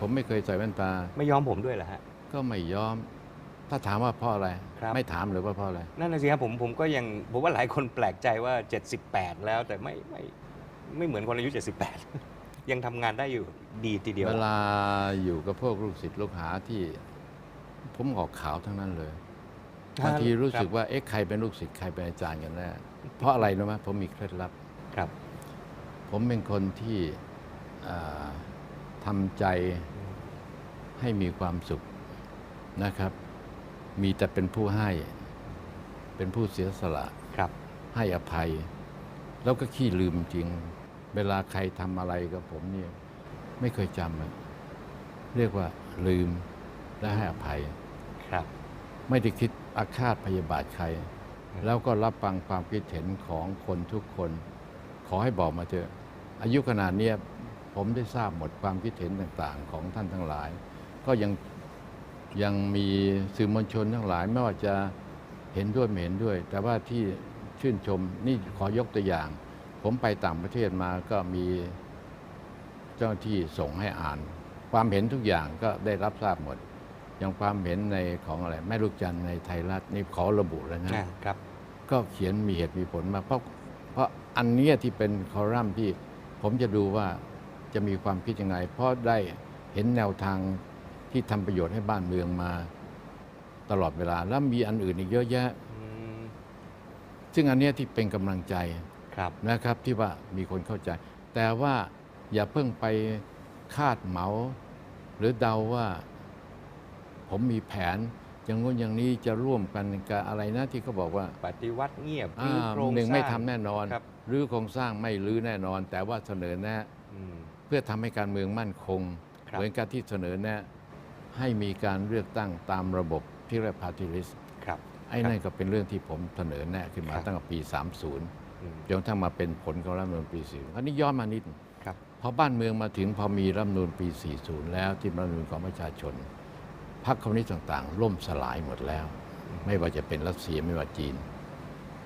ผมไม่เคยใส่แว่นตา ไม่ยอมผมด้วยเหรอฮะ ก็ไม่ยอม ถ้าถามว่าเพราะอะไร ครับ ไม่ถามหรือว่าเพราะอะไร นั่นนะสิครับผมผมก็ยังผมว่าหลายคนแปลกใจว่า 78 แล้วแต่ไม่ไม่ไม่เหมือนคนอายุ 78 ยังทำงานได้อยู่ดีทีเดียว เวลาอยู่กับพวกลูกศิษย์ลูกหาที่ ผมออกขาวทั้งนั้นเลยบางทีรู้สึกว่าเอ๊ะใครเป็นลูกศิษย์ใครเป็นอาจารย์กันแน่เพราะอะไรรู้ไหมผมมีเคล็ดลับ ครับ ผมเป็นคนที่อ่า ทำใจให้มีความสุขนะครับ มีแต่เป็นผู้ให้ เป็นผู้เสียสละครับ ให้อภัย แล้วก็ขี้ลืมจริง เวลาใครทำอะไรกับผมเนี่ยไม่เคยจำอะเรียกว่าลืมและให้อภัยครับ ไม่ได้คิดอาฆาตพยาบาทใคร แล้วก็รับฟังความคิดเห็นของคนทุกคน ขอให้บอกมาเถอะอายุขนาดเนี้ย ผมได้ทราบหมดความคิดเห็นต่างๆ ของท่านทั้งหลาย ก็ยังยังมีสื่อมวลชนทั้งหลายไม่ว่าจะเห็นด้วยไม่เห็นด้วย แต่ว่าที่ชื่นชมนี่ขอยกตัวอย่าง ผมไปต่างประเทศมาก็มีเจ้าหน้าที่ส่งให้อ่าน ความเห็นทุกอย่างก็ได้รับทราบหมด อย่างความเห็นในของอะไรแม่ลูกจันทร์ในไทยรัฐนี่ขอระบุแล้วนะอ่าครับ ก็เขียนมีเหตุมีผลมาเพราะเพราะอันเนี้ยที่เป็นคอลัมน์ที่ผมจะดูว่า จะมีความคิดยังไง เพราะได้เห็นแนวทางที่ทำประโยชน์ให้บ้านเมืองมาตลอดเวลา แล้วมีอันอื่นอีกเยอะแยะ อืมซึ่งอันเนี้ยที่เป็นกำลังใจ ครับ นะครับที่ว่ามีคนเข้าใจ แต่ว่าอย่าเพิ่งไปคาดเหมา หรือเดาว่า ผมมีแผน อย่างงู้นอย่างนี้จะร่วมกันกับอะไรนะที่เขาบอกว่าปฏิวัติเงียบอ่ารื้อโครงหนึ่งสร้าไม่ทำแน่นอนครับหรือโครงสร้างไม่รื้อแน่นอน แต่ว่าเสนอแนะ อืมเพื่อทำให้การเมืองมั่นคง ครับ เหมือนกับที่เสนอแนะให้มีการเลือกตั้งตามระบบที่เรียกพาร์ติลิสครับ ไอ้นั่นก็เป็นเรื่องที่ผมเสนอแนะขึ้นมาครับ ตั้งแต่ปี 30 อืม จนกระทั่งมาเป็นผลของรัฐธรรมนูญปี40อันนี้ย้อนมานิด ครับ พอบ้านเมืองมาถึงพอมีรัฐธรรมนูญปี 40 แล้วที่รัฐธรรมนูญของประชาชน พรรคคอมมิวนิสต์ต่างๆ ล่มสลายหมดแล้ว ไม่ว่าจะเป็นรัสเซียไม่ว่าจีน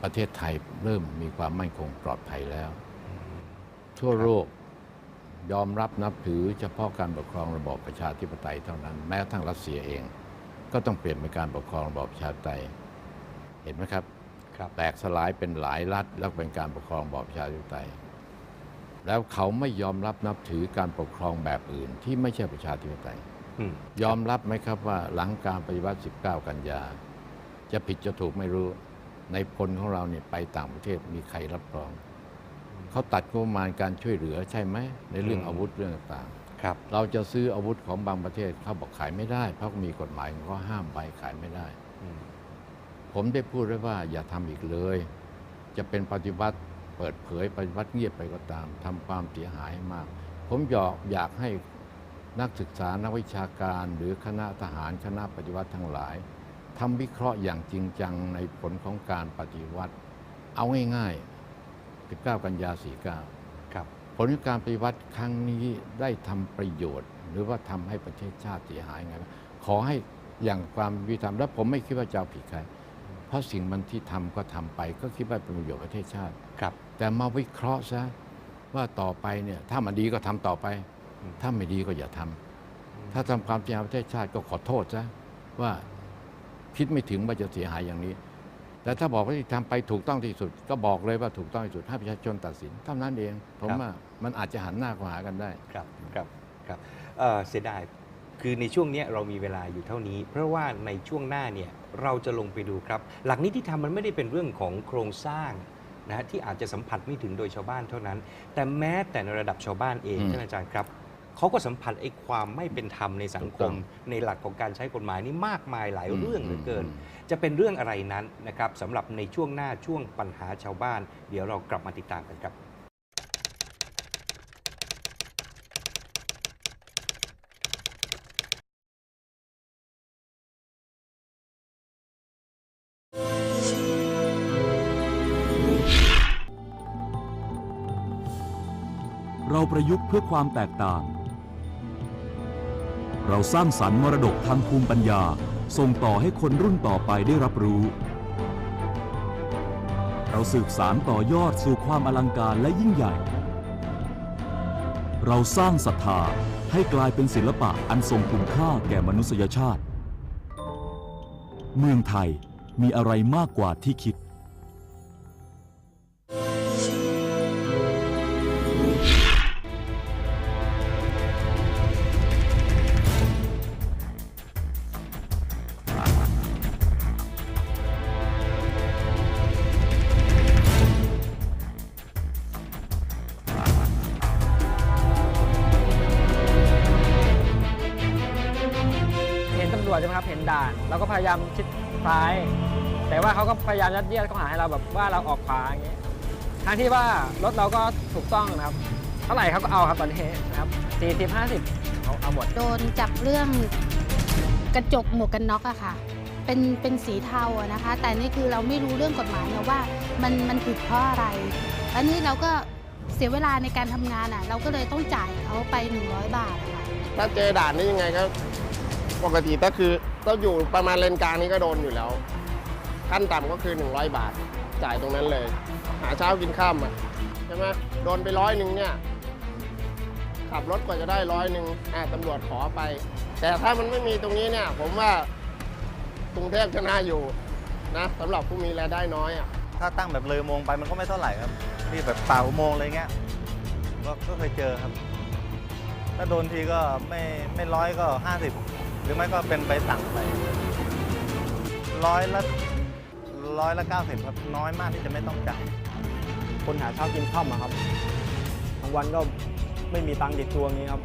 ประเทศไทยเริ่มมีความมั่นคงปลอดภัยแล้ว ทั่วโลก ยอมรับนับถือเฉพาะการปกครองระบอบประชาธิปไตยเท่านั้น แม้กระทั่งรัสเซียเอง ก็ต้องเปลี่ยนเป็นการปกครองระบอบประชาธิปไตยเห็นไหมครับครับแตกสลายเป็นหลายรัฐแล้วเป็นการปกครองระบอบประชาธิปไตย แล้วเขาไม่ยอมรับนับถือการปกครองแบบอื่นที่ไม่ใช่ประชาธิปไตยอืมยอมรับไหมครับว่าหลังการปฏิวัติ 19 กันยา จะผิดจะถูกไม่รู้ในพลของเราเนี่ยไปต่างประเทศมีใครรับรอง เขาตัดงบประมาณการช่วยเหลือใช่ไหมในเรื่องอาวุธเรื่องต่างครับๆเราจะซื้ออาวุธของบางประเทศเขาบอกขายไม่ได้ เพราะมีกฎหมายของเขาห้ามไปขายไม่ได้อืมผมได้พูดไว้ว่าอย่าทำอีกเลย จะเป็นปฏิวัติเปิดเผยปฏิวัติเงียบไปก็ตามทำความเสียหายให้มาก ผมอยากอยากให้นักศึกษานักวิชาการหรือคณะทหารคณะปฏิวัติทั้งหลายทำวิเคราะห์อย่างจริงจังในผลของการปฏิวัติ เอาง่ายๆ 19 กันยา 49 ครับผลของการปฏิวัติครั้งนี้ได้ทำประโยชน์ หรือว่าทำให้ประเทศชาติเสียหายไงบ้างขอให้อย่างความยุติธรรมและผมไม่คิดว่าจะเอาผิดใครเพราะสิ่งมันที่ทำก็ทำไป ก็คิดว่าเป็นประโยชน์ประเทศชาติครับ แต่มาวิเคราะห์ซะว่าต่อไปเนี่ยถ้ามันดีก็ทำต่อไปอืมถ้าไม่ดีก็อย่าทำถ้าทำความเสียหายประเทศชาติก็ขอโทษซะว่าคิดไม่ถึงว่าจะเสียหายอย่างนี้ แต่ถ้าบอกว่าที่ทำไปถูกต้องที่สุด ก็บอกเลยว่าถูกต้องที่สุดให้ประชาชนตัดสินเท่านั้นเอง ผมว่ามันอาจจะหันหน้าเข้าหากันได้ ครับครับครับเอ่อเสียดายคือในช่วงเนี้ยเรามีเวลาอยู่เท่านี้ เพราะว่าในช่วงหน้าเนี่ยเราจะลงไปดูครับ หลักนิติธรรมมันไม่ได้เป็นเรื่องของโครงสร้างนะฮะที่อาจจะสัมผัสไม่ถึงโดยชาวบ้านเท่านั้น แต่แม้แต่ในระดับชาวบ้านเองอืม ท่านอาจารย์ครับ เขาก็สัมผัสไอ้ความไม่เป็นธรรมในสังคถูกต้มองในหลักของการใช้กฎหมายนี่มากมายหลายเรื่องเหลือเกินมจะเป็นเรื่องอะไรนั้นนะครับสำหรับในช่วงหน้าช่วงปัญหาชาวบ้าน เดี๋ยวเรากลับมาติดตามกันครับเราประยุกต์เพื่อความแตกต่าง เราสร้างสรรค์มรดกทางภูมิปัญญา ส่งต่อให้คนรุ่นต่อไปได้รับรู้ เราสืบสารต่อยอดสู่ความอลังการและยิ่งใหญ่ เราสร้างศรัทธาให้กลายเป็นศิลปะอันทรงคุณค่าแก่มนุษยชาติ เมืองไทยมีอะไรมากกว่าที่คิด ช่ไหมครับเห็นด่านเราก็พยายามชิดซ้าย แต่ว่าเขาก็พยายามยัดเยียดข้อหาให้เราแบบว่าเราออกขวาอย่างเงี้ยทั้งที่ว่ารถเราก็ถูกต้องนะครับเท่าไหร่เขาก็เอาครับตอนนี้นะครับ40 50เอาเอาหมดโดนจับเรื่องกระจกหมวกกันน็อกอะค่ะ เป็นเป็นสีเทาอะนะคะ แต่นี่คือเราไม่รู้เรื่องกฎหมายนะว่ามันมันผิดเพราะอะไรอันนี้เราก็เสียเวลาในการทำงานอะเราก็เลยต้องจ่ายเขาไป 100 บาทอะค่ะถ้าเจอด่านนี่ยังไงก็ ปกติก็คือต้องอยู่ประมาณเลนกลางนี้ก็โดนอยู่แล้ว ขั้นต่ำก็คือ 100 บาท จ่ายตรงนั้นเลย หาเช้ากินข้ามอะใช่ไหมโดนไปร้อยหนึ่งเนี่ยขับรถกว่าจะได้ร้อยหนึ่งอะตำรวจขอไป แต่ถ้ามันไม่มีตรงนี้เนี่ย ผมว่ากรุงเทพจะน่าอยู่นะสำหรับผู้มีรายได้น้อยอะถ้าตั้งแบบเลยโมงไปมันก็ไม่เท่าไหร่ครับที่แบบเป่าโมงอะไรเงี้ยก็เคยเจอครับ ถ้าโดนทีก็ไม่ไม่ร้อยก็ห้าสิบ หรือไม่ก็เป็นใบสั่งไปร้อยละร้อยละเก้าสิบครับน้อยมากที่จะไม่ต้องจ่ายคนหาเช้ากินข้าวมาครับบางวันก็ไม่มีตังค์ติดตัวงี้ครับ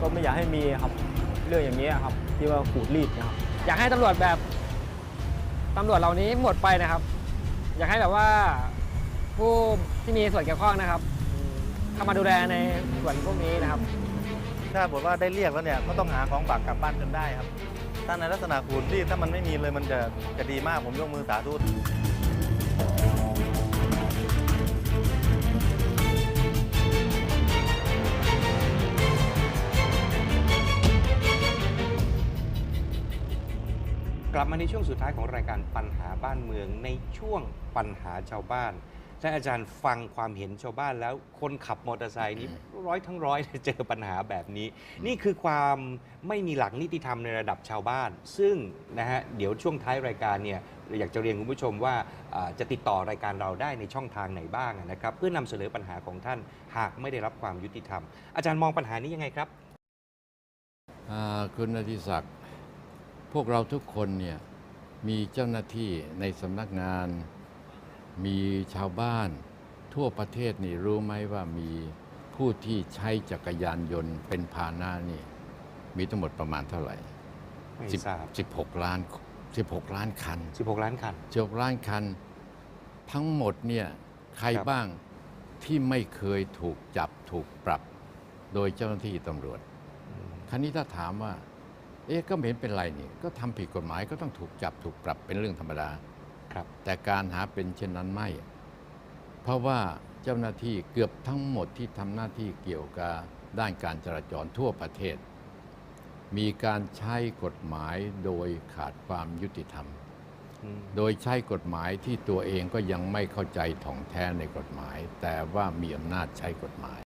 ก็ไม่อยากให้มีครับเรื่องอย่างนี้ยครับ ที่ว่าขูดรีดนะครับ อยากให้ตำรวจแบบตำรวจเหล่านี้หมดไปนะครับ อยากให้แบบว่าผู้ที่มีส่วนเกี่ยวข้องนะครับอืมเข้ามาดูแลในส่วนพวกนี้นะครับ ถ้าบอกว่าได้เรียกแล้วเนี่ยก็ต้องหาของฝากกลับบ้านจนได้ครับ ถ้าในลักษณะขูดรีดถ้ามันไม่มีเลยมันจะจะดีมากผมยกมือสาธุกลับมาในช่วงสุดท้ายของรายการปัญหาบ้านเมืองในช่วงปัญหาชาวบ้าน และอาจารย์ฟังความเห็นชาวบ้านแล้วคนขับมอเตอร์ไซค์นี่ร้อยทั้งร้อยเลยเจอปัญหาแบบนี้ นี่คือความไม่มีหลักนิติธรรมในระดับชาวบ้าน ซึ่งนะฮะเดี๋ยวช่วงท้ายรายการเนี่ยอยากจะเรียนคุณผู้ชมว่าอ่าจะติดต่อรายการเราได้ในช่องทางไหนบ้างนะครับ เพื่อนำเสนอปัญหาของท่านหากไม่ได้รับความยุติธรรม อาจารย์มองปัญหานี้ยังไงครับอ่าคุณอธิศักดิ์พวกเราทุกคนเนี่ยมีเจ้าหน้าที่ในสำนักงาน มีชาวบ้านทั่วประเทศนี่รู้ไหมว่ามีผู้ที่ใช้จักรยานยนต์เป็นพาหนะนี่ มีทั้งหมดประมาณเท่าไหร่ไม่สิบทราบสิบหกล้านสิบหกล้านคัน16 ล้านคัน สิบหกล้านคัน ทั้งหมดเนี่ยใครครับ บ้างที่ไม่เคยถูกจับถูกปรับ โดยเจ้าหน้าที่ตำรวจ คราวนี้ถ้าถามว่า เอ๊ะก็ไม่เห็นเป็นไรนี่ ก็ทำผิดกฎหมายก็ต้องถูกจับถูกปรับเป็นเรื่องธรรมดาครับ แต่การหาเป็นเช่นนั้นไม่ เพราะว่าเจ้าหน้าที่เกือบทั้งหมดที่ทำหน้าที่เกี่ยวกับด้านการจราจรทั่วประเทศ มีการใช้กฎหมายโดยขาดความยุติธรรมอืมโดยใช้กฎหมายที่ตัวเองก็ยังไม่เข้าใจถ่องแท้ในกฎหมาย แต่ว่ามีอำนาจใช้กฎหมาย